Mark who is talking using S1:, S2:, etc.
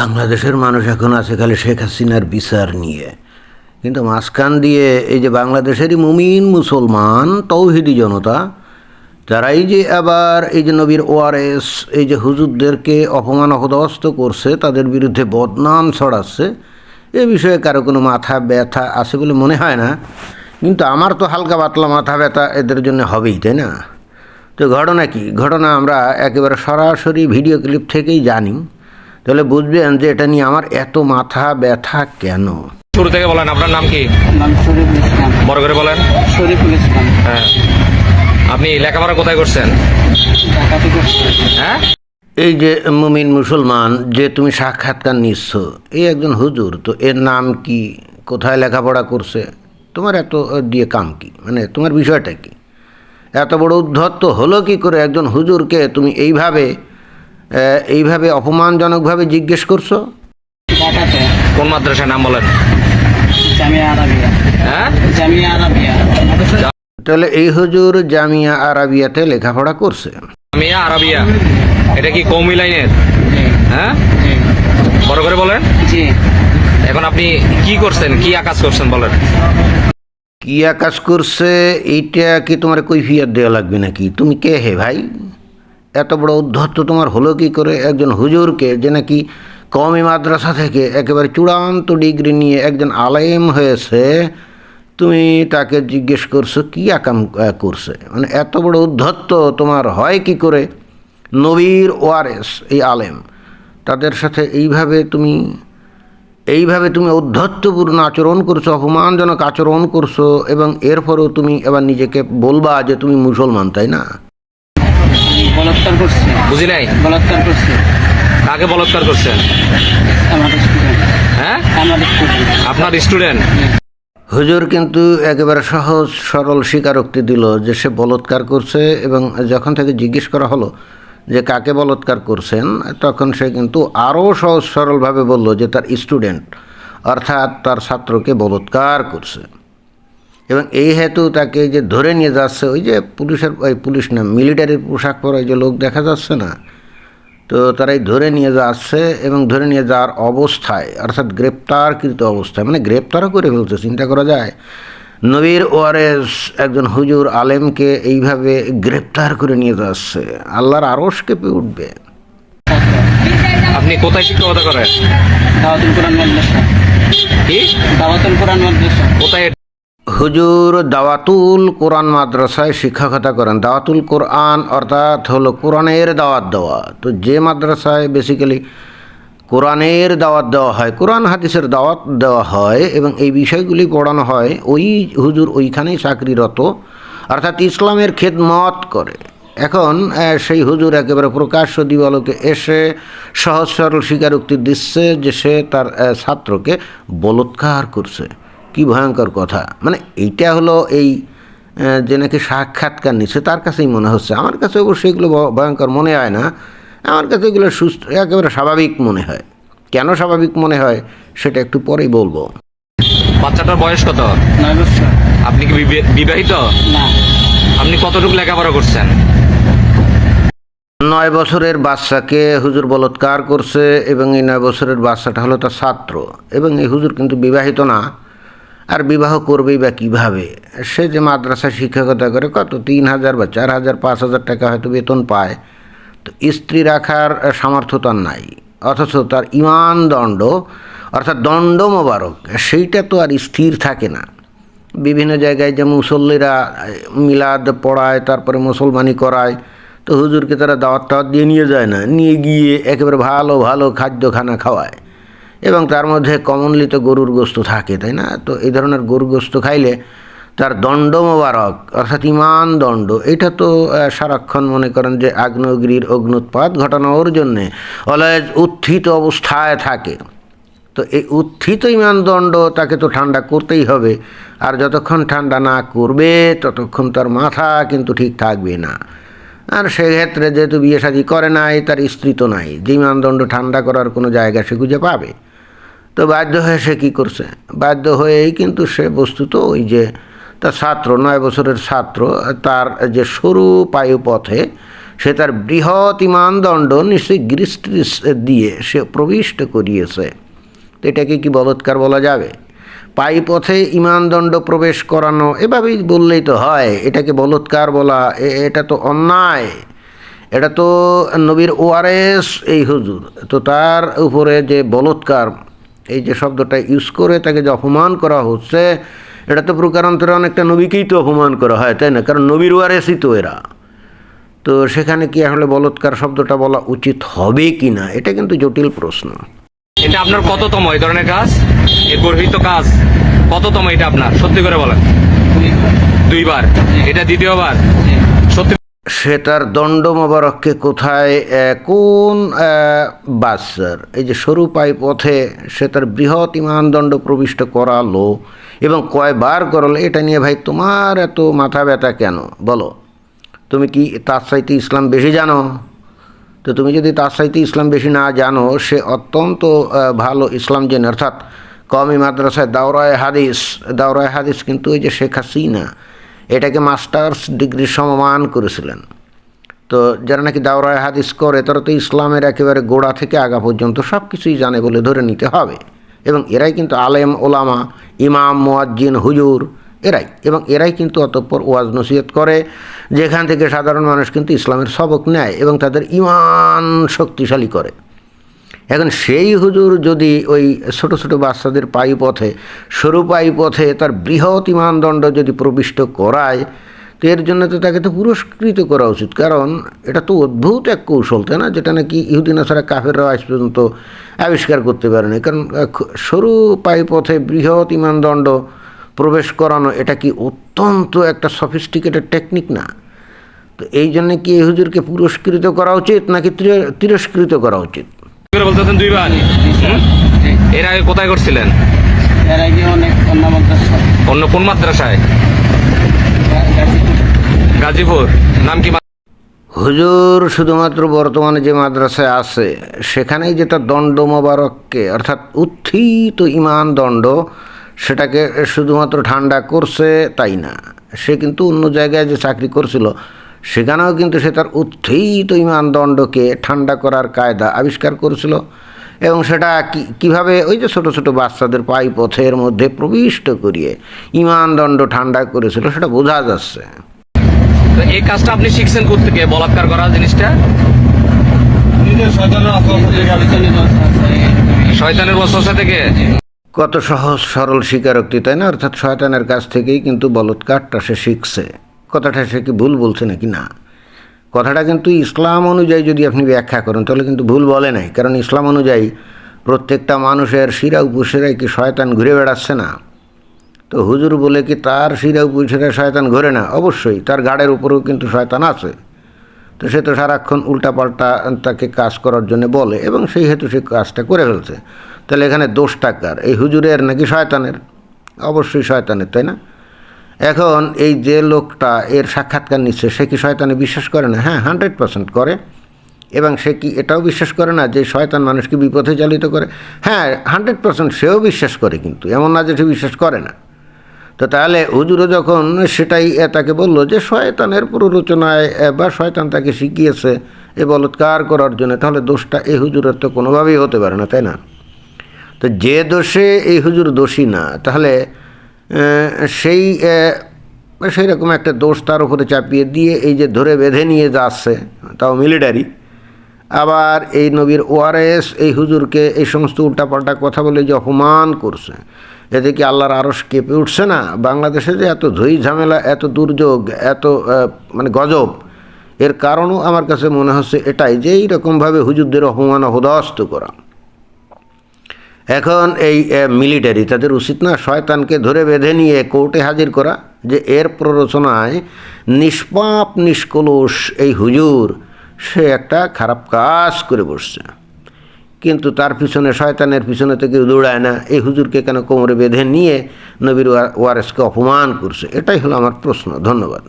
S1: বাংলাদেশের মানুষ এখন আছে খালি শেখ হাসিনার বিচার নিয়ে। কিন্তু মাঝখান দিয়ে এই যে বাংলাদেশেরই মুমিন মুসলমান, তৌহিদি জনতা, তারাই যে আবার এই যে নবীর ওআরএস, এই যে হুজুরদেরকে অপমান অপদস্থ করছে, তাদের বিরুদ্ধে বদনাম ছড়াচ্ছে, এ বিষয়ে কারও কোনো মাথা ব্যথা আছে বলে মনে হয় না। কিন্তু আমার তো হালকা পাতলা মাথা ব্যথা এদের জন্য হবেই, তাই না? তো ঘটনা কি? ঘটনা আমরা একেবারে সরাসরি ভিডিও ক্লিপ থেকেই জানি। তাহলে বুঝবেন যে এটা নিয়ে আমার এত মাথা ব্যথা কেন?
S2: শুরু থেকে বলেন আপনার নাম কি?
S3: নাম শরীফুল ইসলাম।
S2: বড় করে বলেন।
S3: শরীফুল ইসলাম।
S2: হ্যাঁ। আপনি লেখাপড়া কোথায় করছেন?
S3: ঢাকাতে
S2: হ্যাঁ?
S1: এই যে মুমিন মুসলমান যে তুমি সাক্ষাৎকার নিচ্ছ এই একজন হুজুর তো এর নাম কি? কোথায় লেখাপড়া করছে? তোমার এত দিয়ে কাম কি? মানে তোমার বিষয়টা কি? এত বড় উদ্ধত্ত হলো কি করে একজন হুজুরকে তুমি এইভাবে এইভাবে অপমানজনকভাবে জিজ্ঞেস করছ?
S2: কোন মাদ্রাসার নাম বলেন? হ্যাঁ?
S1: তাহলে এই হুজুর জামিয়া আরাবিয়াতে লেখাপড়া করছে।
S2: আমিয়া আরাবিয়া। এটা কি কৌমি লাইনের? হ্যাঁ? বড় করে বলেন।
S3: জি।
S2: এখন আপনি কি করছেন? কি আকাজ করছেন বলেন?
S1: কি আকাশ করছে? এইটা কি তোমার কৈফিয়ত দেওয়া লাগবে নাকি? তুমি কে হে ভাই? এত বড় উদ্ধত্ত তোমার হলো কি করে? একজন হুজুরকে যে নাকি কমি মাদ্রাসা থেকে একেবারে চূড়ান্ত ডিগ্রি নিয়ে একজন আলেম হয়েছে, তুমি তাকে জিজ্ঞেস করছ, কি আকাম করছে? মানে এত বড় উদ্ধত্ত তোমার হয় কি করে? নবীর ওয়ারেস, এই আলেম। তাদের সাথে এইভাবে তুমি এইভাবে তুমি ঔদ্ধত্যপূর্ণ আচরণ করছ, অপমানজনক আচরণ করছ, এবং এরপরেও তুমি এবার নিজেকে বলবা যে তুমি মুসলমান, তাই না?
S3: বলাৎকার করছে।
S2: বুঝি নাই?
S3: বলাৎকার করছে।
S2: কাকে বলৎকার করছেন? হ্যাঁ? আপনার স্টুডেন্ট
S1: হুজুর কিন্তু একেবারে সহজ সরল স্বীকারোক্তি দিল যে সে বলৎকার করছে এবং যখন থেকে জিজ্ঞেস করা হলো যে কাকে বলৎকার করছেন তখন সে কিন্তু আরও সহজ সরলভাবে বলল যে তার স্টুডেন্ট অর্থাৎ তার ছাত্রকে বলৎকার করছে। এবং এই হেতু তাকে যে ধরে নিয়ে যাচ্ছে ওই যে পুলিশের ওই পুলিশ না মিলিটারির পোশাক পরা ওই যে লোক দেখা যাচ্ছে না তো তারাই ধরে নিয়ে যাচ্ছে এবং ধরে নিয়ে যাওয়ার অবস্থায় অর্থাৎ গ্রেপ্তারকৃত অবস্থায় মানে গ্রেপ্তারও করে ফেলছে চিন্তা করা যায়। নবীর ওয়ারেস একজন হুজুর আলেমকে এইভাবে গ্রেপ্তার করে নিয়ে যাচ্ছে আল্লাহর আরস কেঁপে উঠবে।
S2: আপনি কোথায় শিক্ষকতা করেন?
S3: দাওয়াতুল কোরআন মাদ্রাসা
S2: কি?
S3: দাওয়াতুল কোরআন মাদ্রাসা
S2: কোথায়
S1: হুজুর দাওয়াতুল কোরআন মাদ্রাসায় শিক্ষকতা করেন। দাওয়াতুল কোরআন অর্থাৎ হলো কোরআনের দাওয়াত দেওয়া। তো যে মাদ্রাসায় বেসিক্যালি কোরআনের দাওয়াত দেওয়া হয়, কোরআন হাদিসের দাওয়াত দেওয়া হয় এবং এই বিষয়গুলি পড়ানো হয়, ওই হুজুর ওইখানেই চাকরিরত, অর্থাৎ ইসলামের খেদমত করে। এখন সেই হুজুর একেবারে প্রকাশ্য দিবালোকে এসে সহজ সরল স্বীকারোক্তি দিচ্ছে যে সে তার ছাত্রকে বলৎকার করছে। কি ভয়ঙ্কর কথা। মানে এইটা হলো এই যে নাকি সাক্ষাৎকার নিচ্ছে তার কাছেই মনে হচ্ছে। আমার কাছে অবশ্যই এগুলো ভয়ঙ্কর মনে হয় না। আমার কাছে এগুলো সুস্থ একেবারে স্বাভাবিক মনে হয়। কেন স্বাভাবিক মনে হয় সেটা একটু পরেই বলব।
S2: বাচ্চাটার বয়স কত? আপনি কি বিবে- বিবাহিত?
S3: না।
S2: আপনি কতটুকু লেখাপড়া করছেন?
S1: নয় বছরের বাচ্চাকে হুজুর বলৎকার করছে এবং এই নয় বছরের বাচ্চাটা হলো তার ছাত্র। এবং এই হুজুর কিন্তু বিবাহিত না। আর বিবাহ করবেই বা কীভাবে? সে যে মাদ্রাসা শিক্ষকতা করে, কত? তিন হাজার বা চার হাজার, পাঁচ হাজার টাকা হয়তো বেতন পায়। তো স্ত্রী রাখার সামর্থ্য তার নাই। অথচ তার ইমান দণ্ড, অর্থাৎ দণ্ড মোবারক, সেইটা তো আর স্থির থাকে না। বিভিন্ন জায়গায় যে মুসল্লিরা মিলাদ পড়ায়, তারপরে মুসলমানি করায়, তো হুজুরকে তারা দাওয়াত টাওয়াত দিয়ে নিয়ে যায় না। নিয়ে গিয়ে একেবারে ভালো ভালো খাদ্য খানা খাওয়ায়। এবং তার মধ্যে কমনলি তো গরুর গোস্ত থাকে, তাই না? তো এই ধরনের গরুর গোস্ত খাইলে তার দণ্ড মোবারক, অর্থাৎ ইমান দণ্ড, এটা তো সারাক্ষণ মনে করেন যে আগ্নেয়গিরির অগ্নুৎপাত ঘটানোর জন্যে অলয়েজ উত্থিত অবস্থায় থাকে। তো এই উত্থিত ইমানদণ্ড তাকে তো ঠান্ডা করতেই হবে, আর যতক্ষণ ঠান্ডা না করবে, ততক্ষণ তার মাথা কিন্তু ঠিক থাকবে না। আর সেক্ষেত্রে যেহেতু বিয়ে শাদী করে নাই, তার স্ত্রী তো নাই, যে ইমানদণ্ড ঠান্ডা করার কোনো জায়গা সে খুঁজে পাবে। তো বাধ্য হয়ে সে কী করছে? বাধ্য হয়েই কিন্তু সে বস্তুত ওই যে তার ছাত্র, নয় বছরের ছাত্র, তার যে সরু পায়ুপথে সে তার বৃহৎ ইমানদণ্ড নিশ্চয়ই গ্রিস্ট্রিস দিয়ে সে প্রবিষ্ট করিয়েছে। তো এটাকে কি বলৎকার বলা যাবে? পাই পথে ইমানদণ্ড প্রবেশ করানো এভাবেই বললেই তো হয়, এটাকে বলৎকার বলা এটা তো অন্যায়। এটা তো নবীর ওআরএস, এই হুজুর। তো তার উপরে যে বলৎকার এই যে শব্দটা ইউজ করে তাকে যে অপমান করা হচ্ছে, এটা তো প্রকারান্তরে অনেকটা নবীকেই তো অপমান করা হয়, তাই না? কারণ নবীর ওয়ারেসই তো এরা। তো সেখানে কি আসলে বলৎকার শব্দটা বলা উচিত হবে কি না? এটা কিন্তু জটিল প্রশ্ন।
S2: এটা আপনার কততম এই ধরনের কাজ? এই গর্হিত কাজ কততম এটা আপনার? সত্যি করে বলেন।
S3: দুইবার।
S2: এটা দ্বিতীয়বার?
S1: সে তার দণ্ড মোবারককে কোথায় কোন বাসার এই যে সরু পাই পথে সে তার বৃহৎ ইমানদণ্ড প্রবিষ্ট করালো এবং কয়বার করালো, এটা নিয়ে ভাই তোমার এত মাথা ব্যথা কেন? বলো। তুমি কি তার সাইতে ইসলাম বেশি জানো? তো তুমি যদি তার সাইতে ইসলাম বেশি না জানো, সে অত্যন্ত ভালো ইসলাম জেনে, অর্থাৎ কমি মাদ্রাসায় দাওরায় হাদিস দাওরায় হাদিস কিন্তু ওই যে শেখ হাসিনা এটাকে মাস্টার্স ডিগ্রি সমমান করেছিলেন। তো যারা নাকি দাওরায় হাদিস করে, তারা তো ইসলামের একেবারে গোড়া থেকে আগা পর্যন্ত সব কিছুই জানে বলে ধরে নিতে হবে। এবং এরাই কিন্তু আলেম, ওলামা, ইমাম, মুয়াজ্জিন, হুজুর, এরাই। এবং এরাই কিন্তু অতঃপর ওয়াজ নসিহত করে, যেখান থেকে সাধারণ মানুষ কিন্তু ইসলামের সবক নেয় এবং তাদের ইমান শক্তিশালী করে। এখন সেই হুজুর যদি ওই ছোট ছোট বাচ্চাদের পাই পথে সরু পাই পথে তার বৃহৎ ইমানদণ্ড যদি প্রবিষ্ট করায়, তো এর জন্য তো তাকে তো পুরস্কৃত করা উচিত। কারণ এটা তো অদ্ভুত এক কৌশল, তাই না? যেটা নাকি ইহুদিন ছাড়া কাফেররাও আজ পর্যন্ত আবিষ্কার করতে পারেনি কারণ সরু পাই পথে বৃহৎ ইমানদণ্ড প্রবেশ করানো, এটা কি অত্যন্ত একটা সফিস্টিকেটেড টেকনিক না? তো এই জন্য কি এই হুজুরকে পুরস্কৃত করা উচিত নাকি তির- তিরস্কৃত করা উচিত?
S2: করে বলতেছেন দুইবার এর আগে কোথায় করছিলেন?
S3: এর আগে অনেক অন্য মাদ্রাসা
S2: অন্য কোন মাদ্রাসায়?
S3: গাজীপুর।
S2: গাজীপুর নাম কি
S1: হুজুর শুধুমাত্র বর্তমানে যে মাদ্রাসায় আছে সেখানেই যেটা দণ্ড মোবারককে অর্থাৎ উত্থিত ইমান দণ্ড সেটাকে শুধুমাত্র ঠান্ডা করছে তাই না। সে কিন্তু অন্য জায়গায় যে চাকরি করছিল সেখানেও কিন্তু সে তার উত্থিত ইমান দণ্ডকে ঠান্ডা করার কায়দা আবিষ্কার করেছিল এবং সেটা কীভাবে ওই যে ছোটো ছোটো বাচ্চাদের পাই পথের মধ্যে প্রবিষ্ট করিয়ে ইমান দণ্ড ঠান্ডা করেছিল সেটা বোঝা যাচ্ছে।
S2: তো এই কাজটা আপনি শিখছেন কোথেকে বলাৎকার করা জিনিসটা? শয়তানের বসবাসা থেকে?
S1: কত সহজ সরল স্বীকারোক্তি তাই না? অর্থাৎ শয়তানের কাছ থেকেই কিন্তু বলৎকারটা সে শিখছে। কথাটা সে কি ভুল বলছে নাকি? না। কথাটা কিন্তু ইসলাম অনুযায়ী যদি আপনি ব্যাখ্যা করেন, তাহলে কিন্তু ভুল বলে নাই। কারণ ইসলাম অনুযায়ী প্রত্যেকটা মানুষের শিরা উপশিরায় কি শয়তান ঘুরে বেড়াচ্ছে না? তো হুজুর বলে কি তার শিরা উপশিরায় শয়তান ঘোরে না? অবশ্যই, তার গাড়ের উপরেও কিন্তু শয়তান আছে। তো সে তো সারাক্ষণ উল্টাপাল্টা তাকে কাজ করার জন্য বলে, এবং সেই হেতু সে কাজটা করে ফেলছে। তাহলে এখানে দোষটা কার? এই হুজুরের নাকি শয়তানের? অবশ্যই শয়তানের, তাই না? এখন এই যে লোকটা এর সাক্ষাৎকার নিচ্ছে, সে কি শয়তানে বিশ্বাস করে না? হ্যাঁ হান্ড্রেড পার্সেন্ট করে। এবং সে কি এটাও বিশ্বাস করে না যে শয়তান মানুষকে বিপথে চালিত করে? হ্যাঁ হান্ড্রেড পার্সেন্ট সেও বিশ্বাস করে কিন্তু, এমন না যে সে বিশ্বাস করে না। তো তাহলে হুজুরও যখন সেটাই তাকে বলল যে শয়তানের প্ররোচনায় বা শয়তান তাকে শিখিয়েছে এ বলৎকার করার জন্য, তাহলে দোষটা এই হুজুরের তো কোনোভাবেই হতে পারে না, তাই না? তো যে দোষে এই হুজুর দোষী না, তাহলে সেই সেই রকম একটা দোষ তার উপরে চাপিয়ে দিয়ে এই যে ধরে বেঁধে নিয়ে যাচ্ছে, তাও মিলিটারি। আবার এই নবীর ওআরএস এই হুজুরকে এই সমস্ত উল্টাপাল্টা কথা বলে যে অপমান করছে। এতে কি আল্লাহর আরস কেঁপে উঠছে না? বাংলাদেশে যে এত ধই ঝামেলা, এত দুর্যোগ, এত মানে গজব, এর কারণও আমার কাছে মনে হচ্ছে এটাই যে এইরকমভাবে হুজুরদের অপমান হদস্ত করা। এখন এই মিলিটারি তাদের উচিত না শয়তানকে ধরে বেঁধে নিয়ে কোর্টে হাজির করা যে এর প্ররোচনায় নিষ্পাপ, নিষ্কলুষ এই হুজুর, সে একটা খারাপ কাজ করে বসছে। কিন্তু তার পিছনে শয়তানের পিছনে থেকে দৌড়ায় না। এই হুজুরকে কেন কোমরে বেঁধে নিয়ে নবীর ওয়ারেসকে অপমান করছে? এটাই হলো আমার প্রশ্ন। ধন্যবাদ।